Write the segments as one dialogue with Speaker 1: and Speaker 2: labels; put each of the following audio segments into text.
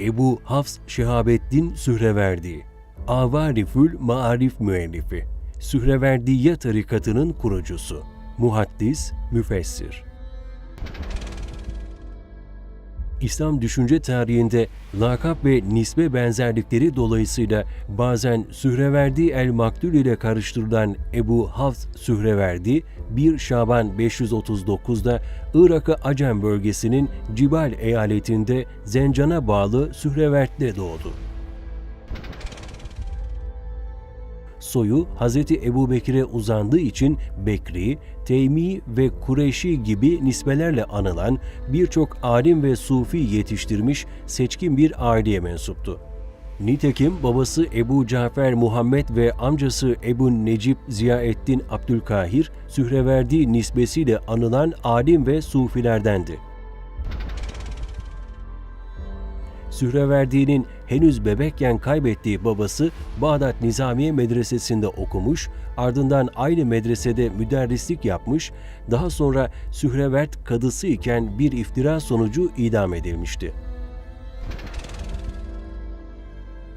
Speaker 1: Ebu Hafs Şehabettin Sühreverdi, Avarifül Maarif müellifi, Sühreverdiye tarikatının kurucusu, muhaddis, müfessir. İslam düşünce tarihinde lakap ve nisbe benzerlikleri dolayısıyla bazen Sühreverdi el-Maktul ile karıştırılan Ebu Hafs Sühreverdi, 1 Şaban 539'da Irak'ı Acem bölgesinin Cibal eyaletinde Zencan'a bağlı Sührevert'te doğdu. Soyu Hz. Ebu Bekir'e uzandığı için Bekri, Teymi ve Kureyşi gibi nisbelerle anılan birçok alim ve sufi yetiştirmiş seçkin bir aileye mensuptu. Nitekim babası Ebu Cafer Muhammed ve amcası Ebu Necip Ziyaeddin Abdülkahir, Sühreverdi nisbesiyle anılan alim ve sufilerdendi. Sühreverdi'nin henüz bebekken kaybettiği babası Bağdat Nizamiye Medresesi'nde okumuş, ardından aynı medresede müderrislik yapmış, daha sonra Sührevert kadısı iken bir iftira sonucu idam edilmişti.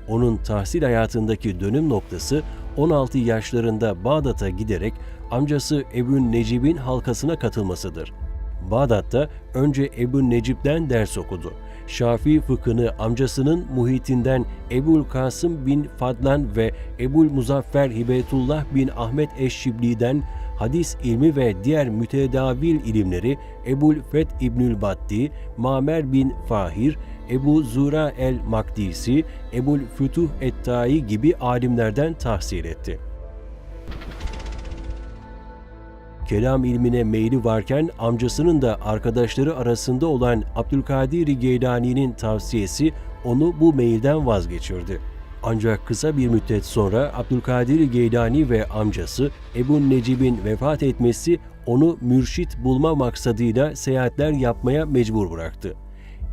Speaker 1: Onun tahsil hayatındaki dönüm noktası 16 yaşlarında Bağdat'a giderek amcası Ebu Necib'in halkasına katılmasıdır. Bağdat'ta önce Ebu Necip'ten ders okudu. Şafii fıkhını amcasının muhitinden Ebul Kasım bin Fadlan ve Ebul Muzaffer Hibetullah bin Ahmet Eşşibli'den hadis ilmi ve diğer mütedavil ilimleri Ebul Feth İbnül Batti, Mamer bin Fahir, Ebu Zura el-Makdisi, Ebul Fütuh et-Tai gibi alimlerden tahsil etti. Kelam ilmine meyli varken amcasının da arkadaşları arasında olan Abdülkadir Geylani'nin tavsiyesi onu bu meyilden vazgeçirdi. Ancak kısa bir müddet sonra Abdülkadir Geylani ve amcası Ebu Necib'in vefat etmesi onu mürşit bulma maksadıyla seyahatler yapmaya mecbur bıraktı.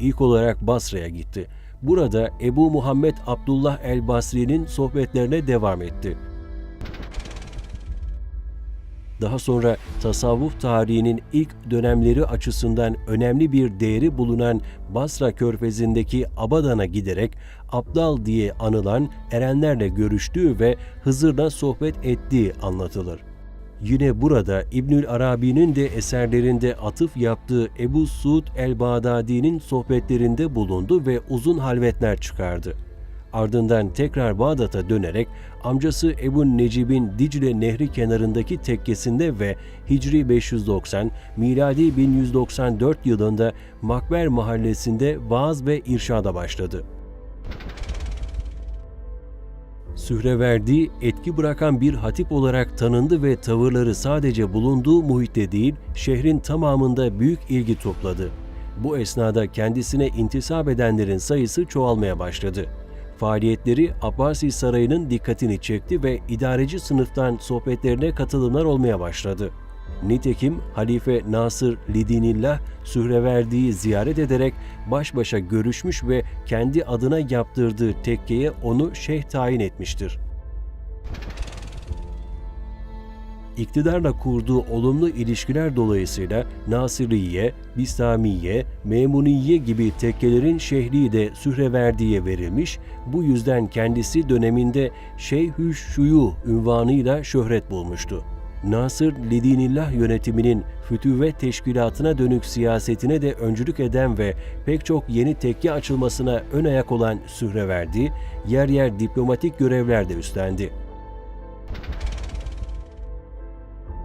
Speaker 1: İlk olarak Basra'ya gitti. Burada Ebu Muhammed Abdullah el-Basri'nin sohbetlerine devam etti. Daha sonra tasavvuf tarihinin ilk dönemleri açısından önemli bir değeri bulunan Basra Körfezi'ndeki Abadan'a giderek Abdal diye anılan erenlerle görüştüğü ve Hızır'la sohbet ettiği anlatılır. Yine burada İbnül Arabi'nin de eserlerinde atıf yaptığı Ebu Suud el-Bağdadi'nin sohbetlerinde bulundu ve uzun halvetler çıkardı. Ardından tekrar Bağdat'a dönerek amcası Ebu Necib'in Dicle Nehri kenarındaki tekkesinde ve Hicri 590, miladi 1194 yılında Makber mahallesinde vaaz ve irşada başladı. Sühreverdi, etki bırakan bir hatip olarak tanındı ve tavırları sadece bulunduğu muhitte değil, şehrin tamamında büyük ilgi topladı. Bu esnada kendisine intisap edenlerin sayısı çoğalmaya başladı faaliyetleri Abbasi Sarayı'nın dikkatini çekti ve idareci sınıftan sohbetlerine katılımlar olmaya başladı. Nitekim Halife Nasır Lidinillah Sühreverdi'yi ziyaret ederek baş başa görüşmüş ve kendi adına yaptırdığı tekkeye onu şeyh tayin etmiştir. iktidarla kurduğu olumlu ilişkiler dolayısıyla Nasiriye, Bistamiye, Memuniye gibi tekkelerin şehri de Sühreverdi'ye verilmiş, bu yüzden kendisi döneminde Şeyhü Şuyu ünvanıyla şöhret bulmuştu. Nasır Lidinillah yönetiminin fütüvvet teşkilatına dönük siyasetine de öncülük eden ve pek çok yeni tekke açılmasına ön ayak olan Sühreverdi, yer yer diplomatik görevler de üstlendi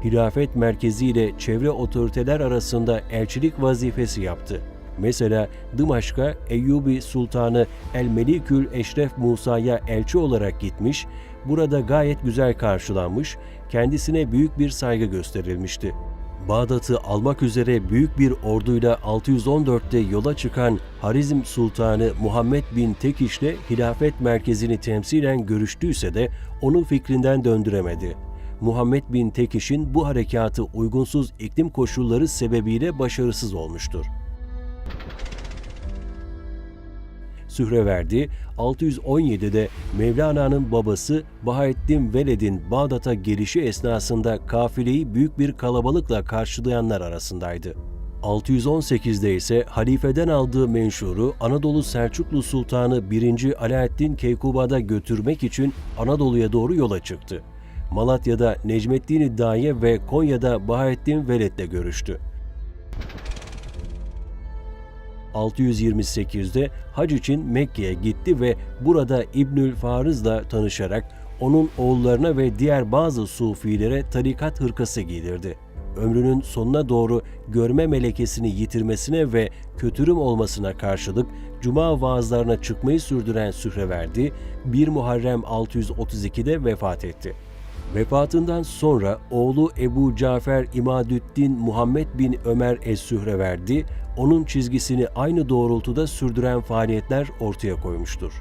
Speaker 1: hilafet merkezi ile çevre otoriteler arasında elçilik vazifesi yaptı. Mesela Dımaşk'a Eyyubi Sultanı El Melikül Eşref Musa'ya elçi olarak gitmiş, burada gayet güzel karşılanmış, kendisine büyük bir saygı gösterilmişti. Bağdat'ı almak üzere büyük bir orduyla 614'te yola çıkan Harizm Sultanı Muhammed bin Tekiş'le hilafet merkezini temsilen görüştüyse de onu fikrinden döndüremedi. Muhammed bin Tekiş'in bu harekatı uygunsuz iklim koşulları sebebiyle başarısız olmuştur. Sühreverdi, 617'de Mevlana'nın babası Bahaettin Veled'in Bağdat'a gelişi esnasında kafileyi büyük bir kalabalıkla karşılayanlar arasındaydı. 618'de ise halifeden aldığı menşuru Anadolu Selçuklu Sultanı 1. Alaaddin Keykuba'da götürmek için Anadolu'ya doğru yola çıktı. Malatya'da Necmettin İddiaye ve Konya'da Bahattin Veled'le görüştü. 628'de hac için Mekke'ye gitti ve burada İbnül Farız'la tanışarak onun oğullarına ve diğer bazı sufilere tarikat hırkası giydirdi. Ömrünün sonuna doğru görme melekesini yitirmesine ve kötürüm olmasına karşılık cuma vaazlarına çıkmayı sürdüren Sühreverdi 1 Muharrem 632'de vefat etti. Vefatından sonra oğlu Ebu Cafer İmadüddin Muhammed bin Ömer Es-Sühreverdi, onun çizgisini aynı doğrultuda sürdüren faaliyetler ortaya koymuştur.